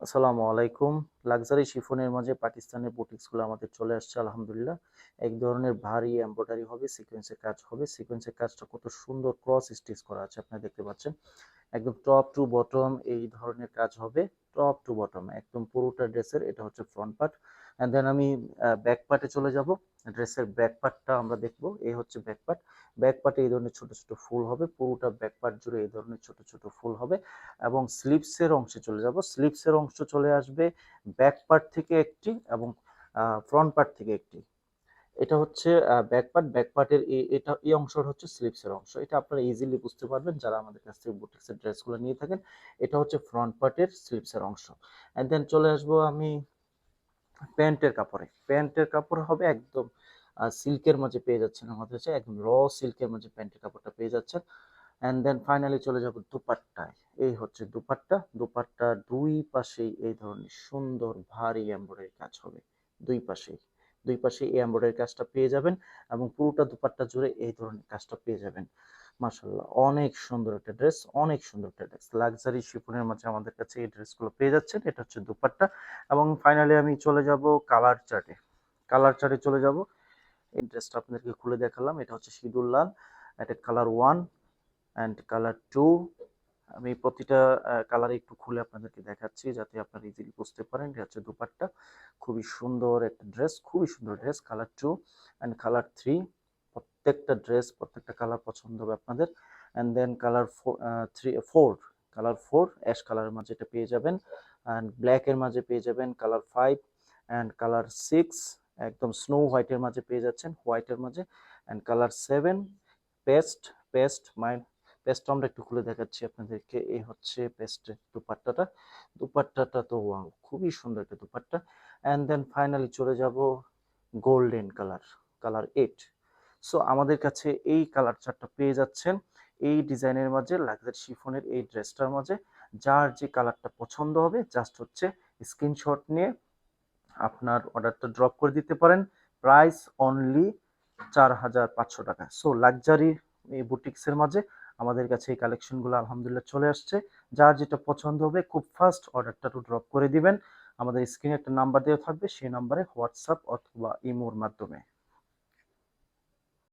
আসসালামু আলাইকুম। লাক্সারি শিফনের মাঝে পাকিস্তানের বুটিক্সগুলো আমাদের চলে আসছে, আলহামদুলিল্লাহ। এক ধরনের ভারী এমব্রয়ডারি হবে সিকোয়েন্সের কাজ হবে। সিকোয়েন্সের কাজটা কত সুন্দর ক্রস স্টিচ করা আছে আপনারা দেখতে পাচ্ছেন। একদম টপ টু বটম এই ধরনের কাজ হবে। টপ টু বটম একদম পুরোটা ড্রেসের এটা হচ্ছে ফ্রন্ট পার্ট অ্যান্ড দেন আমি ব্যাক পার্টে চলে যাব। ড্রেসের ব্যাক পার্টটা আমরা দেখব। এই হচ্ছে ব্যাক পার্ট ব্যাক পার্টে এই ধরনের ছোট ছোট ফুল হবে। পুরোটা ব্যাক পার্ট জুড়ে এই ধরনের ছোট ছোট ফুল হবে। এবং স্লিপসের অংশে চলে যাব। স্লিপসের অংশ চলে আসবে ব্যাক পার্ট থেকে একটি এবং ফ্রন্ট পার্ট থেকে একটি। এটা হচ্ছে ব্যাক পার্ট ব্যাক পার্টের এটা, এই অংশটা হচ্ছে স্লিপসের অংশ। এটা আপনারা ইজিলি বুঝতে পারবেন যারা আমাদের কাছ থেকে বুটিক্সের ড্রেসগুলো নিয়ে থাকেন। এটা হচ্ছে ফ্রন্ট পার্টের স্লিপসের অংশ। অ্যান্ড দেন চলে আসব আমি প্যান্টের কাপড়ে। প্যান্টের কাপড় হবে একদম সিল্কের মাঝে পেয়ে যাচ্ছেন আমাদের কাছে, একদম র সিল্কের মাঝে প্যান্টের কাপড়টা পেয়ে যাচ্ছেন। অ্যান্ড দেন ফাইনালি চলে যাব দুপাট্টায়। এই হচ্ছে দুপাট্টা। দুপাট্টা দুই পাশেই এই ধরনের সুন্দর, ভারী এমব্রয়ডারি কাজ হবে। দুই পাশেই। দুই পাশে এই এমব্রয়ডারি কাজটা পেয়ে যাবেন এবং পুরোটা দুপাট্টা জুড়ে এই ধরনের কাজটা পেয়ে যাবেন। মাশাল্লাহ অনেক সুন্দর একটা ড্রেস, অনেক সুন্দর একটা ড্রেস। লাক্সারি শিফনের মাঝে আমাদের কাছে এই ড্রেসগুলো পেয়ে যাচ্ছেন, এটা হচ্ছে দুপাট্টা। এবং ফাইনালি আমি চলে যাব কালার চার্টে কালার চার্টে চলে যাব। এই ড্রেসটা আপনাদেরকে খুলে দেখালাম, এটা হচ্ছে সিঁদুর লাল এটা colour one and colour two আমি প্রতিটা কালার একটু খুলে আপনাদেরকে দেখাচ্ছি যাতে আপনারা ইজিলি বুঝতে পারেন এটা হচ্ছে দুপাট্টা খুবই সুন্দর একটা ড্রেস খুবই সুন্দর dress colour two and colour three প্রত্যেকটা ড্রেস প্রত্যেকটা কালার পছন্দ হবে আপনাদের। And then colour three four colour four ash কালারের মাঝে এটা পেয়ে যাবেন। অ্যান্ড ব্ল্যাকের মাঝে পেয়ে যাবেন colour five and colour six একদম স্নো হোয়াইটের মাঝে পেয়ে যাচ্ছেন হোয়াইটের মাঝে। And colour seven paste paste mind পেস্টটা একটু খুলে দেখাচ্ছি আপনাদেরকে। এই হচ্ছে পেস্টের দুপাট্টাটা। দুপাট্টাটা তো ওয়াও খুবই সুন্দর একটা দুপাট্টা। অ্যান্ড দেন ফাইনালি চলে যাব golden colour colour eight so আমাদের কাছে এই কালার চারটা পেয়ে যাচ্ছেন এই ডিজাইনের মাঝে লাক্সারি শিফনের এই ড্রেসটার মাঝে। যার যে কালারটা পছন্দ হবে জাস্ট হচ্ছে স্ক্রিনশট নিয়ে আপনার অর্ডারটা ড্রপ করে দিতে পারেন। প্রাইস অনলি চার হাজার পাঁচশো টাকা। সো লাক্সারি এই বুটিক্সের মাঝে আমাদের কাছে এই কালেকশনগুলো আলহামদুলিল্লাহ চলে আসছে। যার যেটা পছন্দ হবে খুব ফাস্ট অর্ডারটা টু ড্রপ করে দিবেন। আমাদের স্ক্রিনে একটা নাম্বার দেওয়া থাকবে, সেই নাম্বারে হোয়াটসঅ্যাপ অথবা ইমোর মাধ্যমে।